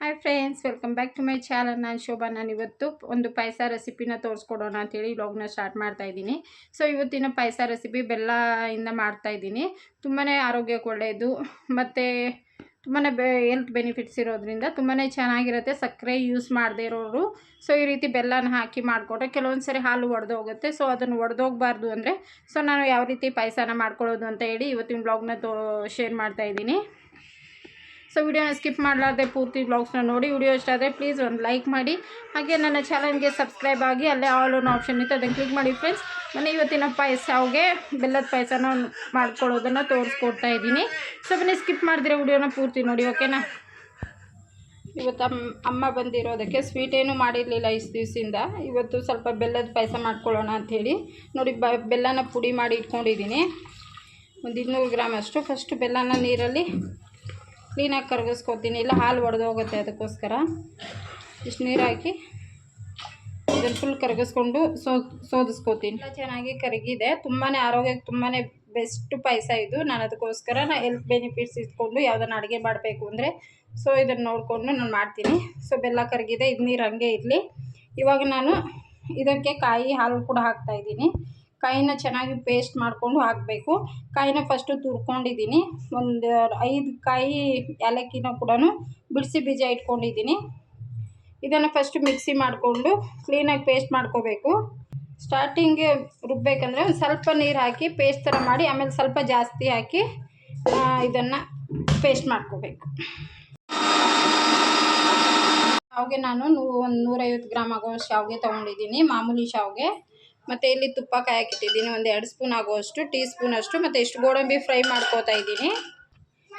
Hi friends welcome back to my channel ನಾನು ಶೋಭಾ. ನಾನು ಇವತ್ತು ಒಂದು ಪಾಯಸ ರೆಸಿಪಿನ ತೋರಿಸ್ಕೊಡೋಣ ಅಂತೇಳಿ ವ್ಲಾಗ್ನ ಸ್ಟಾರ್ಟ್ ಮಾಡ್ತಾ ಇದ್ದೀನಿ. ಸೊ ಇವತ್ತಿನ ಪಾಯಸ ರೆಸಿಪಿ ಬೆಲ್ಲದಿಂದ ಮಾಡ್ತಾ ಇದ್ದೀನಿ. ತುಂಬಾ ಆರೋಗ್ಯಕ್ಕೆ ಒಳ್ಳೆಯದು ಮತ್ತು ತುಂಬಾ ಬೆ, ಹೆಲ್ತ್ ಬೆನಿಫಿಟ್ಸ್ ಇರೋದ್ರಿಂದ ತುಂಬಾ ಚೆನ್ನಾಗಿರುತ್ತೆ. ಸಕ್ಕರೆ ಯೂಸ್ ಮಾಡದೇ ಇರೋರು. ಸೊ, ಈ ರೀತಿ ಬೆಲ್ಲನ ಹಾಕಿ ಮಾಡಿಕೊಟ್ರೆ ಕೆಲವೊಂದು ಸರಿ ಹಾಲು ಒಡೆದೋಗುತ್ತೆ. ಸೊ, ಅದನ್ನು ಒಡೆದೋಗಬಾರ್ದು ಅಂದರೆ, ಸೊ, ನಾನು ಯಾವ ರೀತಿ ಪಾಯಸನ ಮಾಡ್ಕೊಳ್ಳೋದು ಅಂತ ಹೇಳಿ ಇವತ್ತಿನ ಬ್ಲಾಗ್ನ ತೋ ಶೇರ್ ಮಾಡ್ತಾ ಇದ್ದೀನಿ. ಸೊ ವಿಡಿಯೋನ ಸ್ಕಿಪ್ ಮಾಡಲಾರ್ದೆ ಪೂರ್ತಿ ಬ್ಲಾಗ್ಸ್ನ ನೋಡಿ, ವಿಡಿಯೋ ಇಷ್ಟ ಆದರೆ ಪ್ಲೀಸ್ ಒಂದು ಲೈಕ್ ಮಾಡಿ. ಹಾಗೆ ನನ್ನ ಚಾನಲ್ಗೆ ಸಬ್ಸ್ಕ್ರೈಬ್ ಆಗಿ ಅಲ್ಲೇ ಆಲ್ ಓನ್ ಆಪ್ಷನ್ ಇತ್ತು, ಅದನ್ನು ಕ್ಲಿಕ್ ಮಾಡಿ ಫ್ರೆಂಡ್ಸ್ ನಾನು ಇವತ್ತಿನ ಪಾಯಸ ಅವ್ಗೆ ಬೆಲ್ಲದ ಪಾಯಸನ ಮಾಡ್ಕೊಳ್ಳೋದನ್ನು ತೋರಿಸ್ಕೊಡ್ತಾ ಇದ್ದೀನಿ. ಸೊ ಬನ್ನಿ ಸ್ಕಿಪ್ ಮಾಡಿದ್ರೆ ವಿಡಿಯೋನ ಪೂರ್ತಿ ನೋಡಿ ಓಕೆನಾ ಇವತ್ತು ಅಮ್ಮ ಅಮ್ಮ ಬಂದಿರೋದಕ್ಕೆ ಸ್ವೀಟ್ ಏನೂ ಮಾಡಿರಲಿಲ್ಲ ಇಷ್ಟು ದಿವಸದಿಂದ. ಇವತ್ತು ಸ್ವಲ್ಪ ಬೆಲ್ಲದ ಪಾಯಸ ಮಾಡ್ಕೊಳ್ಳೋಣ ಅಂಥೇಳಿ ನೋಡಿ, ಬ, ಬೆಲ್ಲನ ಪುಡಿ ಮಾಡಿ ಇಟ್ಕೊಂಡಿದ್ದೀನಿ. ಒಂದು ಇನ್ನೂರು ಗ್ರಾಮ್ ಅಷ್ಟು. ಫಸ್ಟ್ ಬೆಲ್ಲನ ನೀರಲ್ಲಿ ಕ್ಲೀನಾಗಿ ಕರಗಿಸ್ಕೊತೀನಿ. ಇಲ್ಲ, ಹಾಲು ಒಡೆದು ಹೋಗುತ್ತೆ ಅದಕ್ಕೋಸ್ಕರ. ಇಷ್ಟು ನೀರು ಹಾಕಿ ಇದನ್ನು ಫುಲ್ ಕರಗಿಸ್ಕೊಂಡು ಸೋ ಸೋದಿಸ್ಕೋತೀನಿ. ಚೆನ್ನಾಗಿ ಕರಗಿದೆ. ತುಂಬಾ ಆರೋಗ್ಯಕ್ಕೆ ತುಂಬಾ ಬೆಸ್ಟ್ ಪಾಯಸ ಇದು. ನಾನು ಅದಕ್ಕೋಸ್ಕರ ನಾನು ಹೆಲ್ತ್ ಬೆನಿಫಿಟ್ಸ್ ಇಟ್ಕೊಂಡು ಯಾವುದನ್ನು ಅಡುಗೆ ಮಾಡಬೇಕು ಅಂದರೆ ಸೊ ಇದನ್ನು ನೋಡಿಕೊಂಡು ನಾನು ಮಾಡ್ತೀನಿ. ಸೊ ಬೆಲ್ಲ ಕರಗಿದೆ. ಇದು ನೀರು ಹಂಗೆ ಇರಲಿ. ಇವಾಗ ನಾನು ಇದಕ್ಕೆ ಕಾಯಿ ಹಾಲು ಕೂಡ ಹಾಕ್ತಾಯಿದ್ದೀನಿ ಕಾಯಿನ ಚೆನ್ನಾಗಿ ಪೇಸ್ಟ್ ಮಾಡಿಕೊಂಡು ಹಾಕಬೇಕು. ಕಾಯಿನ ಫಸ್ಟು ತುರ್ಕೊಂಡಿದ್ದೀನಿ. ಒಂದು ಐದು ಕಾಯಿ ಏಲಕ್ಕಿನ ಕೂಡ ಬಿಡಿಸಿ ಬೀಜ ಇಟ್ಕೊಂಡಿದ್ದೀನಿ. ಇದನ್ನು ಫಸ್ಟ್ ಮಿಕ್ಸಿ ಮಾಡಿಕೊಂಡು ಕ್ಲೀನಾಗಿ ಪೇಸ್ಟ್ ಮಾಡ್ಕೋಬೇಕು. ಸ್ಟಾರ್ಟಿಂಗೆ ರುಬ್ಬೇಕಂದ್ರೆ ಒಂದು ಸ್ವಲ್ಪ ನೀರು ಹಾಕಿ ಪೇಸ್ಟ್ ಥರ ಮಾಡಿ, ಆಮೇಲೆ ಸ್ವಲ್ಪ ಜಾಸ್ತಿ ಹಾಕಿ ಇದನ್ನು ಪೇಸ್ಟ್ ಮಾಡ್ಕೋಬೇಕು. ಶಾವಿಗೆ ನಾನು ನೂ, ಒಂದು ನೂರೈವತ್ತು ಗ್ರಾಮ್ ಆಗೋ ಶಾವಿಗೆ ತೊಗೊಂಡಿದ್ದೀನಿ, ಮಾಮೂಲಿ ಶಾವಿಗೆ. ಮತ್ತು ಇಲ್ಲಿ ತುಪ್ಪ ಕಾಯಕ್ಕಿಟ್ಟಿದ್ದೀನಿ ಒಂದು ಎರಡು ಸ್ಪೂನ್ ಆಗುವಷ್ಟು, ಟೀ ಸ್ಪೂನ್ ಅಷ್ಟು, ಮತ್ತು ಇಷ್ಟು ಗೋಡಂಬಿ ಫ್ರೈ ಮಾಡ್ಕೋತಾ ಇದ್ದೀನಿ.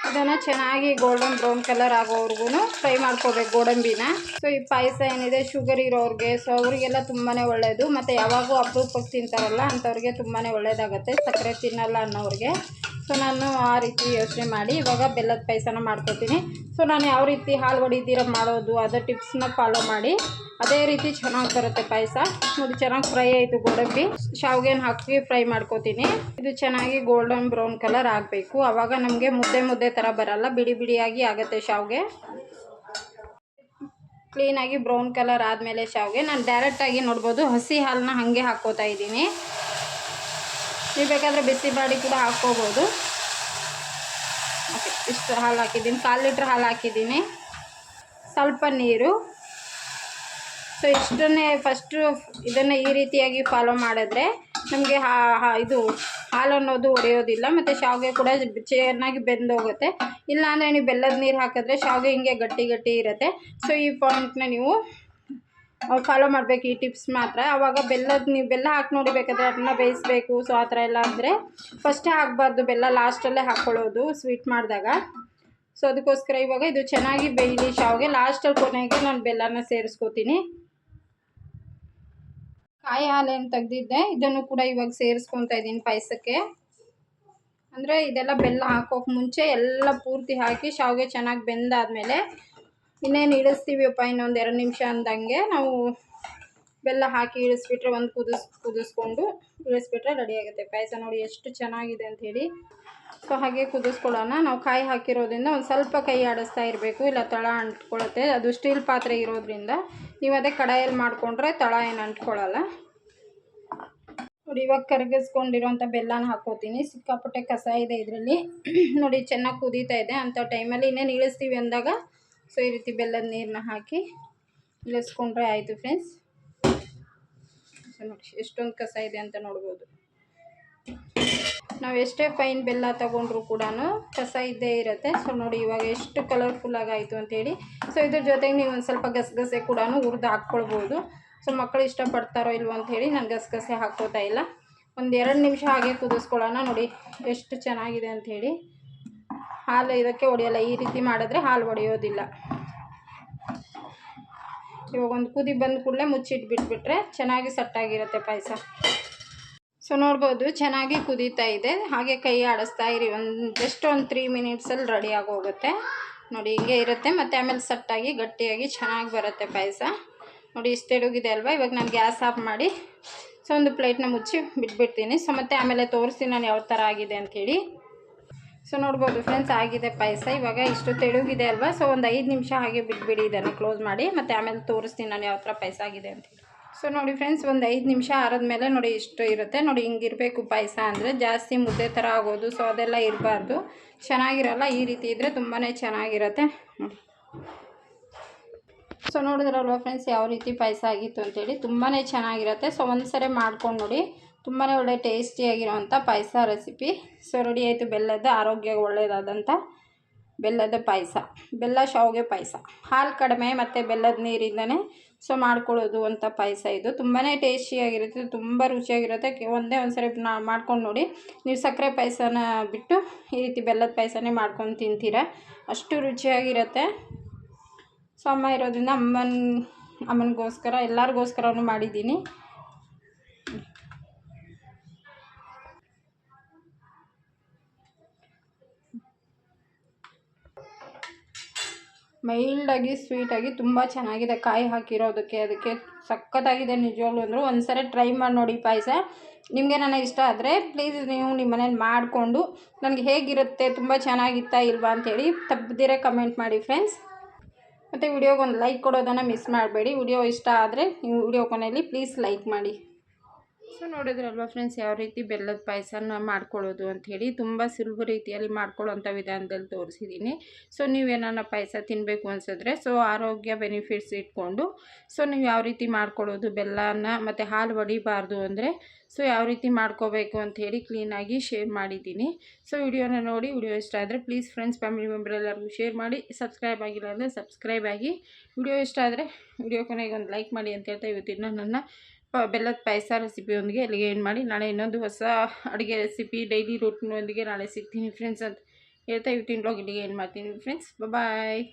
ಅದನ್ನು ಚೆನ್ನಾಗಿ ಗೋಲ್ಡನ್ ಬ್ರೌನ್ ಕಲರ್ ಆಗೋವ್ರಿಗೂ ಫ್ರೈ ಮಾಡ್ಕೋಬೇಕು ಗೋಡಂಬಿನ. ಸೊ ಈ ಪಾಯಸ ಏನಿದೆ ಶುಗರ್ ಇರೋರಿಗೆ ಸೊ ಅವರಿಗೆಲ್ಲ ತುಂಬಾ ಒಳ್ಳೆಯದು ಮತ್ತು ಯಾವಾಗೂ ಅಪರೂಪಕ್ಕೆ ತಿಂತಾರಲ್ಲ, ಅಂಥವ್ರಿಗೆ ತುಂಬಾ ಒಳ್ಳೆಯದಾಗುತ್ತೆ ಸಕ್ಕರೆ ತಿನ್ನಲ್ಲ ಅನ್ನೋರಿಗೆ. ಸೊ ನಾನು ಆ ರೀತಿ ಯೋಚನೆ ಮಾಡಿ, ಇವಾಗ ಬೆಲ್ಲದ ಪಾಯಸನ ಮಾಡ್ಕೊತೀನಿ. ಸೊ ನಾನು ಯಾವ ರೀತಿ ಹಾಲು ಹೊಡಿತೀರ ಮಾಡೋದು, ಅದರ ಟಿಪ್ಸ್ನ ಫಾಲೋ ಮಾಡಿ. ಅದೇ ರೀತಿ ಚೆನ್ನಾಗಿ ಬರುತ್ತೆ ಪಾಯಸ. ಇದು ಚೆನ್ನಾಗಿ ಫ್ರೈ ಆಯಿತು ಗೋಡಂಬಿ. ಶಾವಿಗೆನ ಹಾಕಿ ಫ್ರೈ ಮಾಡ್ಕೋತೀನಿ. ಇದು ಚೆನ್ನಾಗಿ ಗೋಲ್ಡನ್ ಬ್ರೌನ್ ಕಲರ್ ಆಗಬೇಕು. ಆವಾಗ ನಮಗೆ ಮುದ್ದೆ ಮುದ್ದೆ ಥರ ಬರಲ್ಲ, ಬಿಡಿ ಬಿಡಿಯಾಗಿ ಆಗುತ್ತೆ ಶಾವಿಗೆ. ಕ್ಲೀನಾಗಿ ಬ್ರೌನ್ ಕಲರ್ ಆದಮೇಲೆ ಶಾವಿಗೆ. ನಾನು ಡೈರೆಕ್ಟಾಗಿ ನೋಡ್ಬೋದು, ಹಸಿ ಹಾಲನ್ನ ಹಾಗೆ ಹಾಕ್ಕೋತಾ ಇದ್ದೀನಿ. ನೀವು ಬೇಕಾದರೆ ಬಿಸಿ ಮಾಡಿ ಕೂಡ ಹಾಕ್ಕೋಬೋದು. ಓಕೆ, ಇಷ್ಟು ಹಾಲು ಹಾಕಿದ್ದೀನಿ. ಕಾಲು ಲೀಟ್ರ್ ಹಾಲು ಹಾಕಿದ್ದೀನಿ. ಸ್ವಲ್ಪ ನೀರು. ಸೊ ಇಷ್ಟನ್ನೇ ಫಸ್ಟು ಇದನ್ನು ಈ ರೀತಿಯಾಗಿ ಫಾಲೋ ಮಾಡಿದ್ರೆ ನಮಗೆ ಹಾ ಇದು ಹಾಲು ಅನ್ನೋದು ಒಡೆಯೋದಿಲ್ಲ, ಮತ್ತು ಶಾವಿಗೆ ಕೂಡ ಚೆನ್ನಾಗಿ ಬೆಂದೋಗುತ್ತೆ ಇಲ್ಲಾಂದರೆ ನೀವು ಬೆಲ್ಲದ ನೀರು ಹಾಕಿದ್ರೆ ಶಾವಿಗೆ ಹಿಂಗೆ ಗಟ್ಟಿ ಗಟ್ಟಿ ಇರುತ್ತೆ. ಸೊ ಈ ಪಾಯಿಂಟ್ನ ನೀವು ಫಾಲೋ ಮಾಡಬೇಕು ಈ ಟಿಪ್ಸ್ ಮಾತ್ರ. ಆವಾಗ ಬೆಲ್ಲದ ನೀವು ಬೆಲ್ಲ ಹಾಕಿ ನೋಡಿ ಬೇಕಾದರೆ ಅದನ್ನ ಬೇಯಿಸ್ಬೇಕು ಸೊ ಆ ಥರ ಎಲ್ಲ ಅಂದರೆ ಫಸ್ಟೇ ಹಾಕಬಾರ್ದು ಬೆಲ್ಲ ಲಾಸ್ಟಲ್ಲೇ ಹಾಕ್ಕೊಳ್ಳೋದು ಸ್ವೀಟ್ ಮಾಡಿದಾಗ. ಸೊ ಅದಕ್ಕೋಸ್ಕರ ಇವಾಗ ಇದು ಚೆನ್ನಾಗಿ ಬೇಯಲಿ, ಶಾವಿಗೆ ಲಾಸ್ಟಲ್ಲಿ ಕೊನೆಗೆ ನಾನು ಬೆಲ್ಲನ ಸೇರಿಸ್ಕೋತೀನಿ. ಕಾಯಿ ಹಾಲೇನು ತೆಗೆದಿದ್ದೆ, ಇದನ್ನು ಕೂಡ ಇವಾಗ ಸೇರಿಸ್ಕೊತಾ ಇದ್ದೀನಿ ಪಾಯಸಕ್ಕೆ. ಅಂದರೆ ಇದೆಲ್ಲ ಬೆಲ್ಲ ಹಾಕೋಕೆ ಮುಂಚೆ ಎಲ್ಲ ಪೂರ್ತಿ ಹಾಕಿ ಶಾವಿಗೆ ಚೆನ್ನಾಗಿ ಬೆಂದಾದಮೇಲೆ ಇನ್ನೇನು ಇಳಿಸ್ತೀವಿಯಪ್ಪ ಇನ್ನೊಂದು ಎರಡು ನಿಮಿಷ ಅಂದಂಗೆ ನಾವು ಬೆಲ್ಲ ಹಾಕಿ ಇಳಿಸ್ಬಿಟ್ರೆ ಒಂದು ಕುದಿಸ್, ಕುದಿಸ್ಕೊಂಡು ಇಳಿಸ್ಬಿಟ್ರೆ ರೆಡಿ ಆಗುತ್ತೆ. ಪಾಯಸ ನೋಡಿ ಎಷ್ಟು ಚೆನ್ನಾಗಿದೆ ಅಂಥೇಳಿ ಸೊ ಹಾಗೆ ಕುದಿಸ್ಕೊಳ್ಳೋಣ. ನಾವು ಕಾಯಿ ಹಾಕಿರೋದ್ರಿಂದ ಒಂದು ಸ್ವಲ್ಪ ಕೈ ಆಡಿಸ್ತಾ ಇರಬೇಕು. ಇಲ್ಲ ತಳ ಅಂಟ್ಕೊಳ್ಳುತ್ತೆ. ಅದು ಸ್ಟೀಲ್ ಪಾತ್ರೆ ಇರೋದ್ರಿಂದ ನೀವು ಅದೇ ಕಡಾಯಲ್ಲಿ ಮಾಡಿಕೊಂಡ್ರೆ ತಳ ಏನು ಅಂಟ್ಕೊಳ್ಳಲ್ಲ. ನೋಡಿ, ಇವಾಗ ಕರಗಿಸ್ಕೊಂಡಿರೋಂಥ ಬೆಲ್ಲನ ಹಾಕೋತೀನಿ ಸಿಕ್ಕಾಪಟ್ಟೆ ಕಸ ಇದೆ ಇದರಲ್ಲಿ. ನೋಡಿ, ಚೆನ್ನಾಗಿ ಕುದೀತಾ ಇದೆ. ಅಂಥ ಟೈಮಲ್ಲಿ ಇನ್ನೇನು ಇಳಿಸ್ತೀವಿ ಅಂದಾಗ ಸೊ, ಈ ರೀತಿ ಬೆಲ್ಲದ ನೀರನ್ನ ಹಾಕಿ ಇಳಿಸ್ಕೊಂಡ್ರೆ ಆಯಿತು ಫ್ರೆಂಡ್ಸ್ ಸೊ, ನೋಡಿ, ಎಷ್ಟೊಂದು ಕಸ ಇದೆ ಅಂತ ನೋಡ್ಬೋದು. ನಾವು ಎಷ್ಟೇ ಫೈನ್ ಬೆಲ್ಲ ತಗೊಂಡ್ರು ಕೂಡ ಕಸ ಇದ್ದೇ ಇರುತ್ತೆ. ಸೊ, ನೋಡಿ, ಇವಾಗ ಎಷ್ಟು ಕಲರ್ಫುಲ್ಲಾಗಿ ಆಯಿತು ಅಂತೇಳಿ. ಸೊ, ಇದ್ರ ಜೊತೆಗೆ ನೀವು ಒಂದು ಸ್ವಲ್ಪ ಗಸಗಸೆ ಕೂಡ ಹುರಿದು ಹಾಕ್ಕೊಳ್ಬೋದು. ಸೊ ಮಕ್ಕಳು ಇಷ್ಟಪಡ್ತಾರೋ ಇಲ್ವೋ ಅಂಥೇಳಿ ನಾನು ಗಸಗಸೆ ಹಾಕ್ಕೋತಾ ಇಲ್ಲ. ಒಂದು ಎರಡು ನಿಮಿಷ ಹಾಗೆ ಕುದಿಸ್ಕೊಳ್ಳೋಣ ನೋಡಿ ಎಷ್ಟು ಚೆನ್ನಾಗಿದೆ ಅಂಥೇಳಿ ಹಾಲು ಇದಕ್ಕೆ ಹೊಡೆಯಲ್ಲ, ಈ ರೀತಿ ಮಾಡಿದ್ರೆ ಹಾಲು ಹೊಡೆಯೋದಿಲ್ಲ. ಇವಾಗ ಒಂದು ಕುದಿ ಬಂದ ಕೂಡಲೇ ಮುಚ್ಚಿಟ್ಬಿಟ್ಬಿಟ್ರೆ ಚೆನ್ನಾಗಿ ಸಟ್ಟಾಗಿರುತ್ತೆ ಪಾಯಸ. ಸೊ ನೋಡ್ಬೋದು, ಚೆನ್ನಾಗಿ ಕುದೀತಾ ಇದೆ. ಹಾಗೆ ಕೈ ಆಡಿಸ್ತಾ ಇರಿ. ಒಂದು ಜಸ್ಟ್ ಒಂದು ತ್ರೀ ಮಿನಿಟ್ಸಲ್ಲಿ ರೆಡಿ ಆಗೋಗುತ್ತೆ. ನೋಡಿ, ಹಿಂಗೆ ಇರುತ್ತೆ. ಮತ್ತು ಆಮೇಲೆ ಸಟ್ಟಾಗಿ, ಗಟ್ಟಿಯಾಗಿ ಚೆನ್ನಾಗಿ ಬರುತ್ತೆ ಪಾಯಸ. ನೋಡಿ, ಇಷ್ಟು ಎಡುಗಿದೆ ಅಲ್ವಾ? ಇವಾಗ ನಾನು ಗ್ಯಾಸ್ ಆಫ್ ಮಾಡಿ ಸೊ ಒಂದು ಪ್ಲೇಟ್ನ ಮುಚ್ಚಿ ಬಿಟ್ಬಿಡ್ತೀನಿ. ಸೊ ಮತ್ತು ಆಮೇಲೆ ತೋರಿಸ್ತೀನಿ ನಾನು ಯಾವ ಥರ ಆಗಿದೆ ಅಂಥೇಳಿ ಸೊ ನೋಡ್ಬೋದು ಫ್ರೆಂಡ್ಸ್ ಆಗಿದೆ ಪಾಯಸ. ಇವಾಗ ಇಷ್ಟು ತೆಳುಗಿದೆ ಅಲ್ವಾ? ಸೊ ಒಂದು ಐದು ನಿಮಿಷ ಹಾಗೆ ಬಿಟ್ಬಿಡಿ, ಇದನ್ನು ಕ್ಲೋಸ್ ಮಾಡಿ, ಮತ್ತು ಆಮೇಲೆ ತೋರಿಸ್ತೀನಿ ನಾನು ಯಾವ ಥರ ಪಾಯಸ ಆಗಿದೆ ಅಂತ ಸೊ ನೋಡಿ ಫ್ರೆಂಡ್ಸ್ ಒಂದು ಐದು ನಿಮಿಷ ಆರಿದ್ಮೇಲೆ ನೋಡಿ ಇಷ್ಟು ಇರುತ್ತೆ. ನೋಡಿ ಹಿಂಗಿರಬೇಕು ಪಾಯಸ ಅಂದರೆ ಜಾಸ್ತಿ ಮುದ್ದೆ ಥರ ಆಗೋದು ಸೊ ಅದೆಲ್ಲ ಇರಬಾರ್ದು. ಚೆನ್ನಾಗಿರಲ್ಲ? ಈ ರೀತಿ ಇದ್ದರೆ ತುಂಬಾ ಚೆನ್ನಾಗಿರುತ್ತೆ. ನೋಡಿ. ಸೊ ನೋಡಿದ್ರಲ್ವ ಫ್ರೆಂಡ್ಸ್ ಯಾವ ರೀತಿ ಪಾಯಸ ಆಗಿತ್ತು ಅಂತೇಳಿ ತುಂಬಾ ಚೆನ್ನಾಗಿರುತ್ತೆ. ಸೊ ಒಂದು ಸರಿ ಮಾಡ್ಕೊಂಡು ನೋಡಿ. ತುಂಬಾ ಒಳ್ಳೆ ಟೇಸ್ಟಿಯಾಗಿರೋವಂಥ ಪಾಯಸ ರೆಸಿಪಿ ಸೊ ರೆಡಿ ಆಯಿತು. ಬೆಲ್ಲದ ಆರೋಗ್ಯ ಒಳ್ಳೆಯದಾದಂಥ ಬೆಲ್ಲದ ಪಾಯಸ. ಬೆಲ್ಲ ಶಾವಿಗೆ ಪಾಯಸ. ಹಾಲು ಕಡಿಮೆ ಮತ್ತು ಬೆಲ್ಲದ ನೀರಿಂದನೇ ಸೊ ಮಾಡ್ಕೊಳ್ಳೋದು ಅಂತ ಪಾಯಸ ಇದು. ತುಂಬಾ ಟೇಸ್ಟಿಯಾಗಿರುತ್ತೆ ತುಂಬ ರುಚಿಯಾಗಿರುತ್ತೆ. ಒಂದೇ ಒಂದು ಸರಿ ನಾ ಮಾಡ್ಕೊಂಡು ನೋಡಿ. ನೀವು ಸಕ್ಕರೆ ಪಾಯಸನ ಬಿಟ್ಟು ಈ ರೀತಿ ಬೆಲ್ಲದ ಪಾಯಸನೇ ಮಾಡ್ಕೊಂಡು ತಿಂತೀರ. ಅಷ್ಟು ರುಚಿಯಾಗಿರುತ್ತೆ. ಸೊ ಅಮ್ಮ ಇರೋದ್ರಿಂದ ಅಮ್ಮನ, ಅಮ್ಮನಿಗೋಸ್ಕರ, ಎಲ್ಲರಿಗೋಸ್ಕರನೂ ಮಾಡಿದ್ದೀನಿ. ಮೈಲ್ಡಾಗಿ, ಸ್ವೀಟಾಗಿ ತುಂಬ ಚೆನ್ನಾಗಿದೆ. ಕಾಯಿ ಹಾಕಿರೋದಕ್ಕೆ ಅದಕ್ಕೆ ಸಖತ್ತಾಗಿದೆ ನಿಜವಾಗ್ಲೂ ಅಂದರು. ಒಂದ್ಸರಿ ಟ್ರೈ ಮಾಡಿ ನೋಡಿ ಪಾಯಸ. ನಿಮಗೆ ನನ್ನ ಇಷ್ಟ ಆದರೆ ಪ್ಲೀಸ್ ನೀವು ನಿಮ್ಮ ಮನೇಲಿ ಮಾಡಿಕೊಂಡು ನನಗೆ ಹೇಗಿರುತ್ತೆ, ತುಂಬ ಚೆನ್ನಾಗಿತ್ತಾ ಇಲ್ವಾ ಅಂತೇಳಿ ತಪ್ಪದಿರೇ ಕಮೆಂಟ್ ಮಾಡಿ ಫ್ರೆಂಡ್ಸ್ ಮತ್ತು ವಿಡಿಯೋಗೆ ಒಂದು ಲೈಕ್ ಕೊಡೋದನ್ನು ಮಿಸ್ ಮಾಡಬೇಡಿ. ವಿಡಿಯೋ ಇಷ್ಟ ಆದರೆ ನೀವು ವಿಡಿಯೋ ಕೊನೆಯಲ್ಲಿ ಪ್ಲೀಸ್ ಲೈಕ್ ಮಾಡಿ. ಸೊ ನೋಡಿದ್ರಲ್ವ ಫ್ರೆಂಡ್ಸ್ ಯಾವ ರೀತಿ ಬೆಲ್ಲದ ಪಾಯಸನ ಮಾಡ್ಕೊಳ್ಳೋದು ಅಂಥೇಳಿ ತುಂಬ ಸುಲಭ ರೀತಿಯಲ್ಲಿ ಮಾಡ್ಕೊಳ್ಳೋಂಥ ವಿಧಾನದಲ್ಲಿ ತೋರಿಸಿದ್ದೀನಿ ಸೊ ನೀವೇನಾನ ಪಾಯಸ ತಿನ್ನಬೇಕು ಅನ್ಸಿದ್ರೆ ಸೊ ಆರೋಗ್ಯ ಬೆನಿಫಿಟ್ಸ್ ಇಟ್ಕೊಂಡು, ಸೊ ನೀವು ಯಾವ ರೀತಿ ಮಾಡ್ಕೊಳ್ಳೋದು, ಬೆಲ್ಲನ ಮತ್ತು ಹಾಲು ಹೊಡಿಬಾರ್ದು ಅಂದರೆ, ಸೊ ಯಾವ ರೀತಿ ಮಾಡ್ಕೋಬೇಕು ಅಂಥೇಳಿ ಕ್ಲೀನಾಗಿ ಶೇರ್ ಮಾಡಿದ್ದೀನಿ ಸೊ ವಿಡಿಯೋನ ನೋಡಿ, ವಿಡಿಯೋ ಇಷ್ಟ ಆದರೆ ಪ್ಲೀಸ್ ಫ್ರೆಂಡ್ಸ್ ಫ್ಯಾಮಿಲಿ ಮೆಂಬರ್ ಎಲ್ಲರಿಗೂ ಶೇರ್ ಮಾಡಿ ಸಬ್ಸ್ಕ್ರೈಬ್ ಆಗಿಲ್ಲ ಅಂದರೆ ಸಬ್ಸ್ಕ್ರೈಬ್ ಆಗಿ. ವಿಡಿಯೋ ಇಷ್ಟ ಆದರೆ ವಿಡಿಯೋ ಕೊನೆಗೆ ಒಂದು ಲೈಕ್ ಮಾಡಿ ಅಂತ ಹೇಳ್ತಾ, ಇವತ್ತಿನ ನನ್ನ ಬೆಲ್ಲದ ಪಾಯಸ ರೆಸಿಪಿಯೊಂದಿಗೆ ಅಲ್ಲಿಗೆ ಏನು ಮಾಡಿ. ನಾಳೆ ಇನ್ನೊಂದು ಹೊಸ ಅಡುಗೆ ರೆಸಿಪಿ ಡೈಲಿ ರೂಟಿನೊಂದಿಗೆ ನಾಳೆ ಸಿಗ್ತೀನಿ ಫ್ರೆಂಡ್ಸ್ ಅಂತ ಹೇಳ್ತಾ ಇವತ್ತಿನ ಬ್ಲಾಗ್ ಇಲ್ಲಿಗೆ ಏನು ಮಾಡ್ತೀನಿ ಫ್ರೆಂಡ್ಸ್ ಬಾಯ್